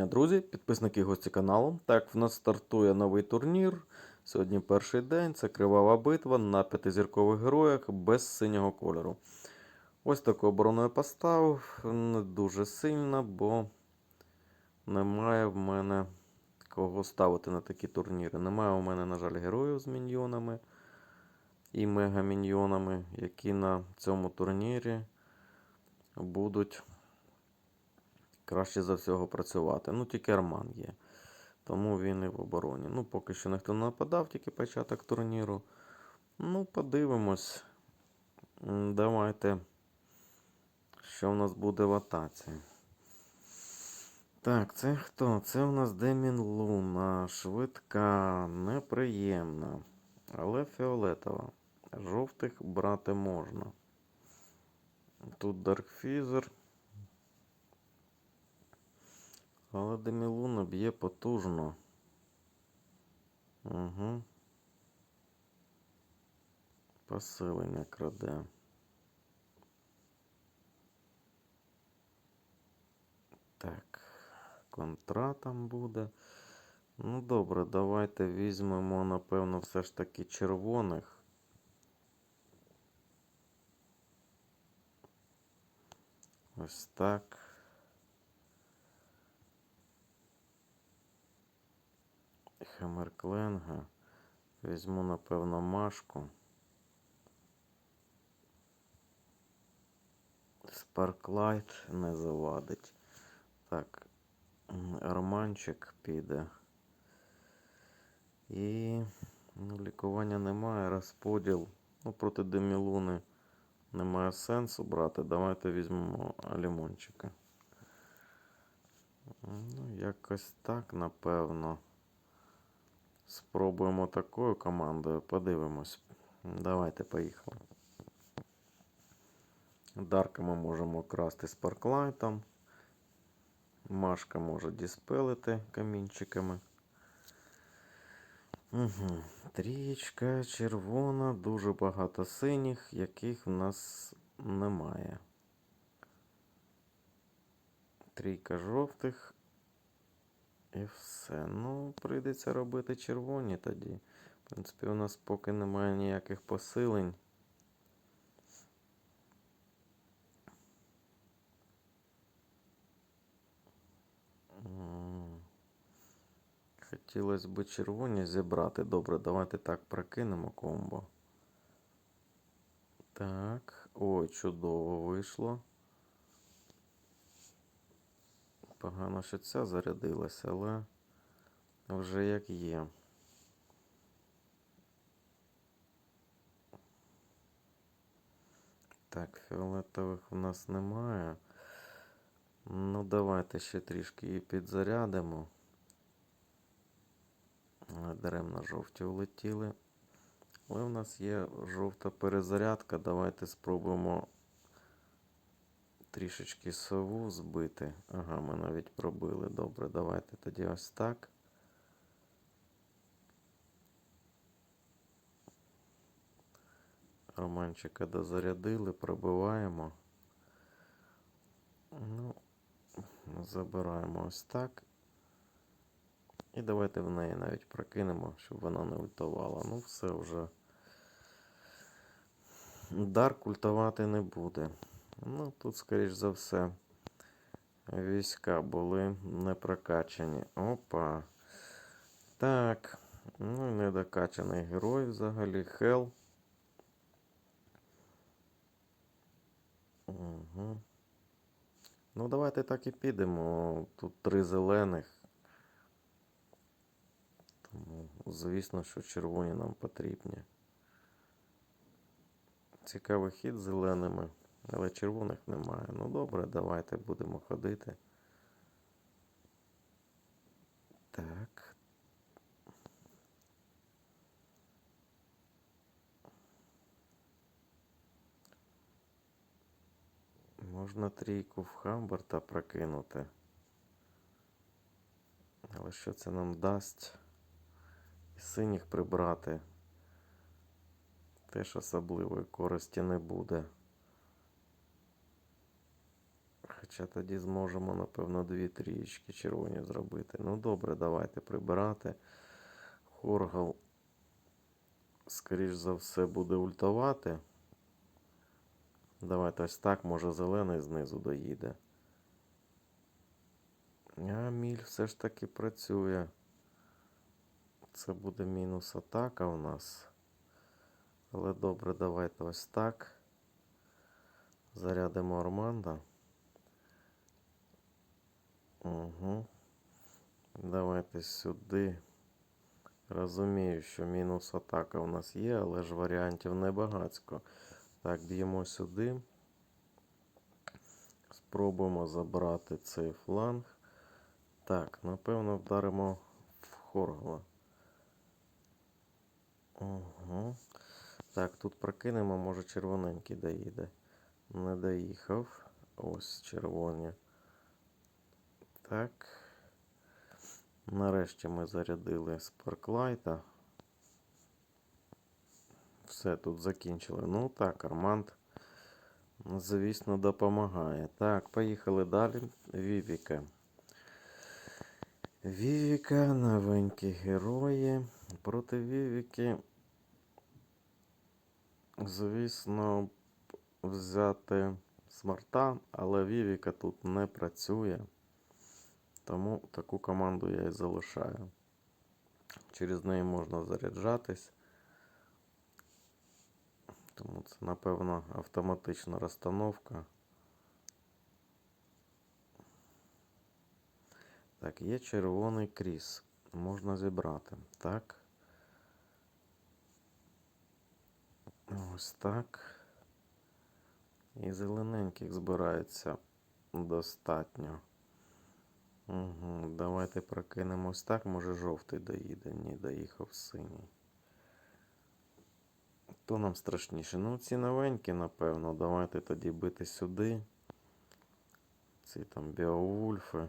дня, друзі, підписники гості каналу. Так, в нас стартує новий турнір. Сьогодні перший день. Це кривава битва на п'ятизіркових героях без синього кольору. Ось таку оборону я поставив. Не дуже сильно, бо немає в мене кого ставити на такі турніри. Немає у мене, на жаль, героїв з міньйонами і мегаміньйонами, які на цьому турнірі будуть краще за всього працювати. Ну, тільки Арман є. Тому він і в обороні. Ну, поки що ніхто не нападав, тільки початок турніру. Ну, подивимось. Давайте. Що в нас буде в атаці? Так, це хто? Це у нас Демін Луна. Швидка, неприємна. Але фіолетова. Жовтих брати можна. Тут Даркфізер. Але Демілуна б'є потужно. Угу. Посилення краде. Так, контра там буде. Ну добре, давайте візьмемо, напевно, все ж таки червоних. Ось так. Хемеркленга. Візьму, напевно, Машку. Спарклайт не завадить. Так, Арманчик піде. І ну, лікування немає, розподіл. Ну, проти Демілуни немає сенсу брати. Давайте візьмемо лімончика. Ну, якось так, напевно. Спробуємо такою командою. Подивимось. Давайте поїхали. Дарка ми можемо красти з парклайтом. Машка може діспелити камінчиками. Угу. Трієчка червона, дуже багато синіх, яких в нас немає. Трійка жовтих. І все. Ну, прийдеться робити червоні тоді. В принципі, у нас поки немає ніяких посилень. Хотілося б червоні зібрати. Добре, давайте так прокинемо комбо. Так. Ой, чудово вийшло. Погано, що ця зарядилася, але вже як є. Так, фіолетових в нас немає. Ну, давайте ще трішки її підзарядимо. Даремно жовті улетіли. Але в нас є жовта перезарядка. Давайте спробуємо трішечки сову збити. Ага, ми навіть пробили. Добре, давайте тоді ось так. Романчика дозарядили, пробиваємо. Ну, забираємо ось так. І давайте в неї навіть прокинемо, щоб вона не ультувала. Ну, все вже. Дар культувати не буде. Ну, тут, скоріш за все, війська були не прокачані. Опа. Так. Ну і недокачаний герой взагалі. Хел. Угу. Ну, давайте так і підемо. Тут три зелених. Тому, звісно, що червоні нам потрібні. Цікавий хід зеленими, але червоних немає. Ну добре, давайте будемо ходити. Так. Можна трійку в Хамберта прокинути. Але що це нам дасть? І синіх прибрати. Теж особливої користі не буде. Хоча тоді зможемо, напевно, дві трієчки червоні зробити. Ну добре, давайте прибирати. Хоргал, скоріш за все, буде ультувати. Давайте ось так, може зелений знизу доїде. А міль все ж таки працює. Це буде мінус атака у нас. Але добре, давайте ось так. Зарядимо Арманда. Угу. Давайте сюди. Розумію, що мінус атака у нас є, але ж варіантів небагацько. Так, б'ємо сюди. Спробуємо забрати цей фланг. Так, напевно, вдаримо в Хоргала. Угу. Так, тут прокинемо, може червоненький доїде. Не доїхав. Ось червоні. Так. Нарешті ми зарядили Спарклайта. Все тут закінчили. Ну так, Арманд, звісно, допомагає. Так, поїхали далі. Вівіка. Вівіка, новенькі герої. Проти Вівіки, звісно, взяти смарта, але Вівіка тут не працює. Тому таку команду я і залишаю. Через неї можна заряджатись. Тому це, напевно, автоматична розстановка. Так, є червоний кріс. Можна зібрати. Так. Ось так. І зелененьких збирається достатньо. Угу, давайте прокинемось так, може жовтий доїде. Ні, доїхав синій. То нам страшніше. Ну, ці новенькі, напевно. Давайте тоді бити сюди. Ці там Біовульфи,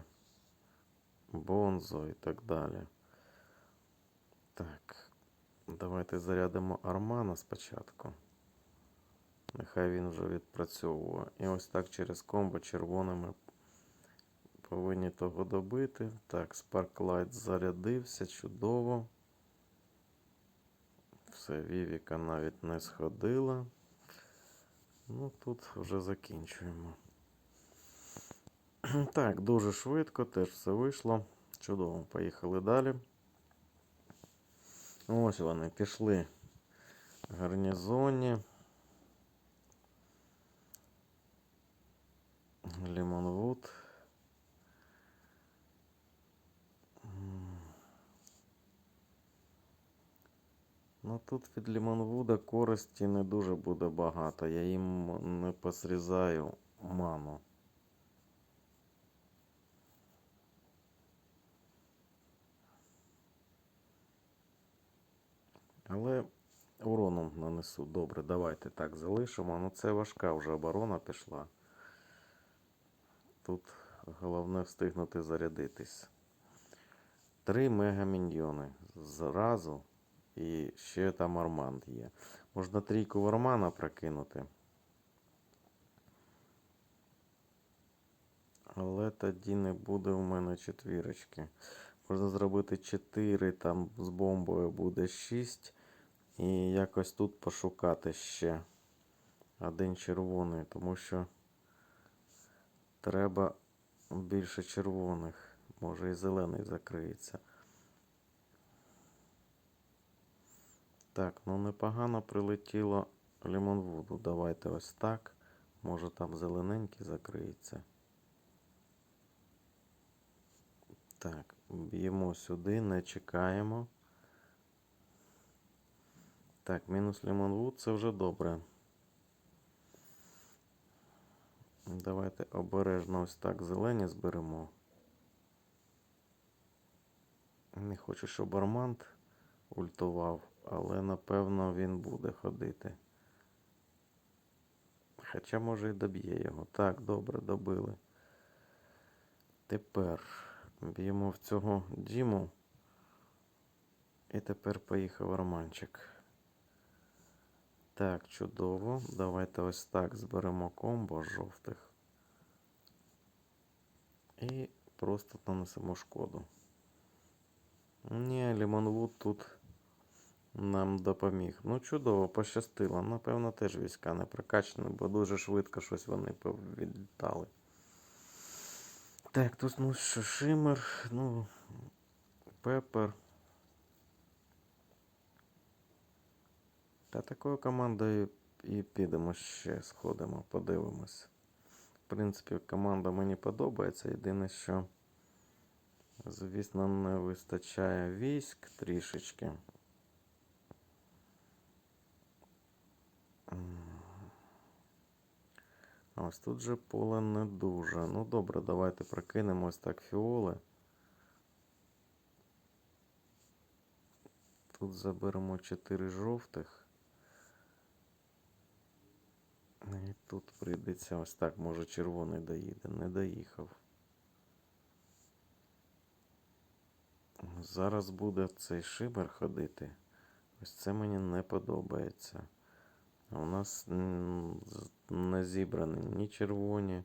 Бонзо і так далі. Так. Давайте зарядимо Армана спочатку. Нехай він вже відпрацьовує. І ось так через комбо червоними повинні того добити. Так, Sparklight зарядився, чудово. Все, Вівіка навіть не сходила. Ну, тут вже закінчуємо. Так, дуже швидко, теж все вийшло. Чудово, поїхали далі. Ось вони пішли в гарнізоні. Лімонвуд. Ну тут від Лімонвуда користі не дуже буде багато. Я їм не посрізаю ману. Але уроном нанесу. Добре, давайте так залишимо. Ну це важка вже оборона пішла. Тут головне встигнути зарядитись. Три мегаміньйони зразу. І ще там Арманд є. Можна трійку Вармана прокинути. Але тоді не буде у мене четвірочки. Можна зробити 4, там з бомбою буде 6. І якось тут пошукати ще один червоний, тому що треба більше червоних. Може і зелений закриється. Так, ну непогано прилетіло Лімонвуду. Давайте ось так. Може там зелененький закриється. Так, б'ємо сюди, не чекаємо. Так, мінус Лімонвуд це вже добре. Давайте обережно ось так зелені зберемо. Не хочу, щоб Арманд ультував, але напевно він буде ходити. Хоча, може, і доб'є його. Так, добре, добили. Тепер б'ємо в цього Діму. І тепер поїхав Арманчик. Так, чудово. Давайте ось так зберемо комбо жовтих. І просто нанесемо шкоду. Ні, Лімонвуд тут нам допоміг. Ну, чудово, пощастило. Напевно, теж війська не прокачані, бо дуже швидко щось вони відлітали. Так, тут ну Шимер, ну, Пепер. Та такою командою і підемо ще, сходимо, подивимось. В принципі, команда мені подобається. Єдине, що, звісно, не вистачає військ трішечки. М. А Ось тут же поле не дуже. Ну добре, давайте прокинемо ось так фіоли. Тут заберемо 4 жовтих. І тут прийдеться ось так, може червоний доїде. Не доїхав. Зараз буде цей шибер ходити. Ось це мені не подобається. У нас не зібрані ні червоні,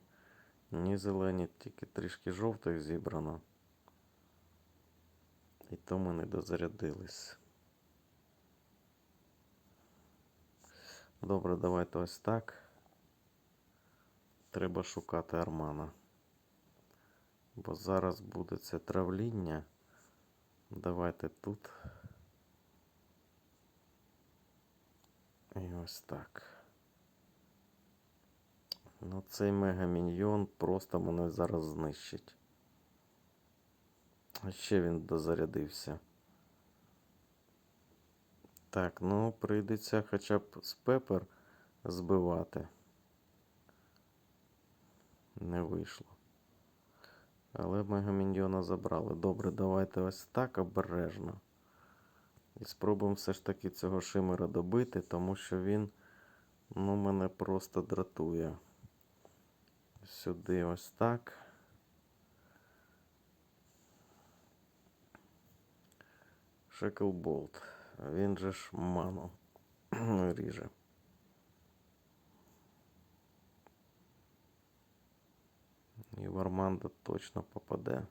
ні зелені, тільки трішки жовтих зібрано. І то ми не дозарядились. Добре, давайте ось так. Треба шукати Армана. Бо зараз буде це травління. Давайте тут. І ось так. Ну, цей мегаміньйон просто мене зараз знищить. А ще він дозарядився. Так, ну прийдеться хоча б з пепер збивати. Не вийшло. Але мегаміньйона забрали. Добре, давайте ось так обережно. І спробуємо все ж таки цього шимера добити, тому що він ну, мене просто дратує. Сюди ось так. Шеклболт. Він же ж ману ріже. І в Армандо точно попаде.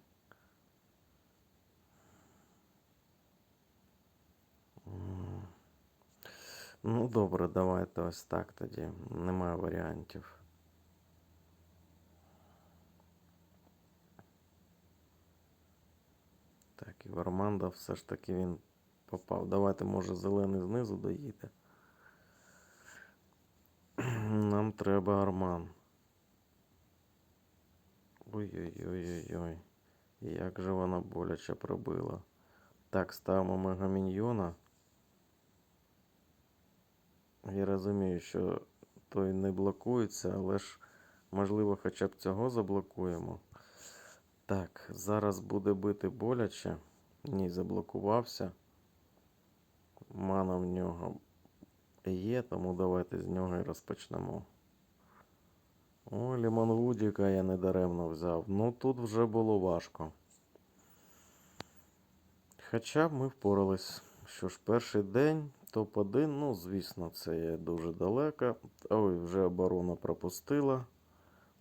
Ну, добре, давайте ось так тоді. Немає варіантів. Так, і в Армандо все ж таки він попав. Давайте, може, зелений знизу доїде. Нам треба Арман. Ой-ой-ой-ой-ой. Як же вона боляче пробила. Так, ставимо мегаміньйона. Я розумію, що той не блокується, але ж можливо хоча б цього заблокуємо. Так, зараз буде бити боляче. Ні, заблокувався. Мана в нього є, тому давайте з нього і розпочнемо. О, Лімонвудіка я недаремно взяв. Ну тут вже було важко. Хоча ми впорались. Що ж, перший день, топ-1, ну, звісно, це є дуже далеко. Ой, вже оборона пропустила.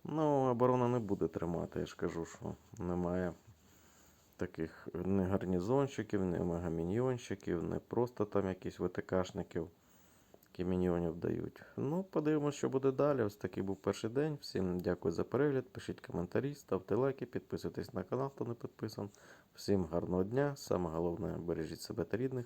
Ну, оборона не буде тримати, я ж кажу, що немає таких ні гарнізончиків, ні мегаміньйончиків, не просто там якісь ВТКшників, які міньйонів дають. Ну, подивимося, що буде далі. Ось такий був перший день. Всім дякую за перегляд. Пишіть коментарі, ставте лайки, підписуйтесь на канал, хто не підписан. Всім гарного дня. Саме головне, бережіть себе та рідних.